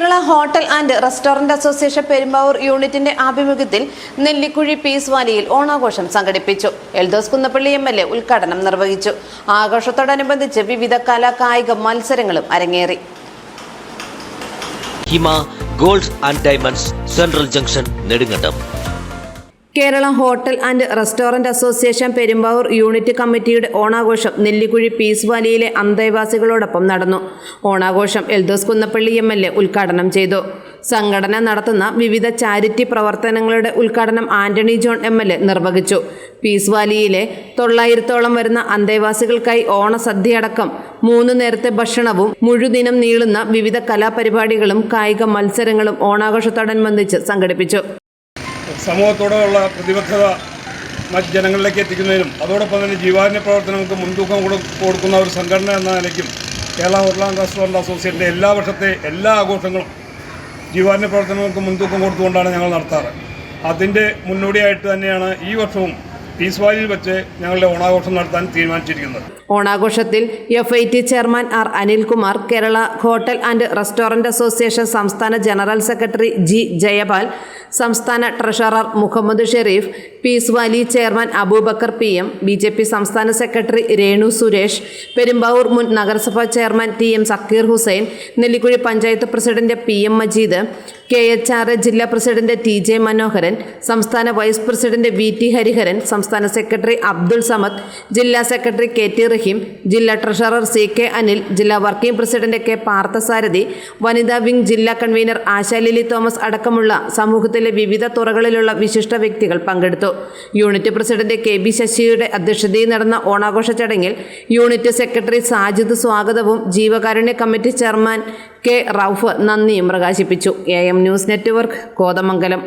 Kerala hotel and restaurant association Perumbavoor യൂണിറ്റിന്റെ ആഭിമുഖ്യത്തിൽ Nellikuzhi peace വാലിയിൽ ഓണാഘോഷം സംഘടിപ്പിച്ചു. Eldhose Kunnappilly M L A ഉദ്ഘാടനം നിർവഹിച്ചു. ആഘോഷത്തോടനുബന്ധിച്ച് വിവിധ കലാ കായിക മത്സരങ്ങളും അരങ്ങേറി. Hima gold and diamonds central junction Nedumkandam. Kerala hotel and restaurant association Perumbavoor unit കമ്മിറ്റിയുടെ ഓണാഘോഷം നെല്ലിക്കുഴി പീസ് വാലിയിലെ അന്തേവാസികളോടൊപ്പം നടന്നു. ഓണാഘോഷം Eldhose Kunnappilly M L A ഉദ്ഘാടനം ചെയ്തു. സംഘടന നടത്തുന്ന വിവിധ ചാരിറ്റി പ്രവർത്തനങ്ങളുടെ ഉദ്ഘാടനം Antony John M L A നിർവഹിച്ചു. പീസ് വാലിയിലെ തൊള്ളായിരത്തോളം വരുന്ന അന്തേവാസികൾക്കായി ഓണസദ്യയടക്കം മൂന്ന് നേരത്തെ ഭക്ഷണവും മുഴുദിനം നീളുന്ന വിവിധ കലാപരിപാടികളും കായിക മത്സരങ്ങളും ഓണാഘോഷത്തോടനുബന്ധിച്ച് സംഘടിപ്പിച്ചു. സമൂഹത്തോടുള്ള പ്രതിബദ്ധത മറ്റ് ജനങ്ങളിലേക്ക് എത്തിക്കുന്നതിനും അതോടൊപ്പം തന്നെ ജീവാരുണ്യ പ്രവർത്തനങ്ങൾക്ക് മുൻതൂക്കം കൊടുക്കുന്ന ഒരു സംഘടന എന്ന നിലയ്ക്കും കേരള ഹോട്ടൽ ആൻഡ് റെസ്റ്റോറന്റ് അസോസിയേഷന്റെ എല്ലാ വർഷത്തെ എല്ലാ ആഘോഷങ്ങളും ജീവാരുണ്യ പ്രവർത്തനങ്ങൾക്ക് മുൻതൂക്കം കൊടുത്തുകൊണ്ടാണ് ഞങ്ങൾ നടത്താറ്. അതിന്റെ മുന്നോടിയായിട്ട് തന്നെയാണ് ഈ വർഷവും പീസ് വാലിയിൽ വെച്ച് ഞങ്ങളുടെ ഓണാഘോഷം നടത്താൻ തീരുമാനിച്ചിരിക്കുന്നത്. ഓണാഘോഷത്തിൽ F I T chairman R Anilkumar Kerala hotel and restaurant association സംസ്ഥാന ജനറൽ സെക്രട്ടറി ജി ജയപാൽ സംസ്ഥാന treasurer Muhammad Sharif peace valley chairman Abubakar P M B J P സംസ്ഥാന സെക്രട്ടറി രേണു സുരേഷ് പെരുമ്പാവൂർ മുൻ നഗരസഭാ chairman T M Zakir Hussain Nellikuzhi panchayat president P M Majeed K H R A ജില്ലാ president T J Manoharan സംസ്ഥാന vice president V T Hariharan സംസ്ഥാന secretary Abdul Samad ജില്ലാ secretary K T റഹീം ജില്ലാ treasurer C K Anil ജില്ലാ working president K Parthasarathy വനിതാ wing ജില്ലാ convener ആശാലിലി Thomas അടക്കമുള്ള സമൂഹത്തിലെ വിവിധ തുറകളിലുള്ള വിശിഷ്ട വ്യക്തികൾ പങ്കെടുത്തു. യൂണിറ്റ് പ്രസിഡന്റ് കെ ബി ശശിയുടെ അധ്യക്ഷതയിൽ നടന്ന ഓണാഘോഷ ചടങ്ങിൽ യൂണിറ്റ് സെക്രട്ടറി സാജിദ് സ്വാഗതവും ജീവകാരുണ്യ കമ്മിറ്റി ചെയർമാൻ കെ റൌഫ് നന്ദിയും പ്രകാശിപ്പിച്ചു. A M news network Kothamangalam.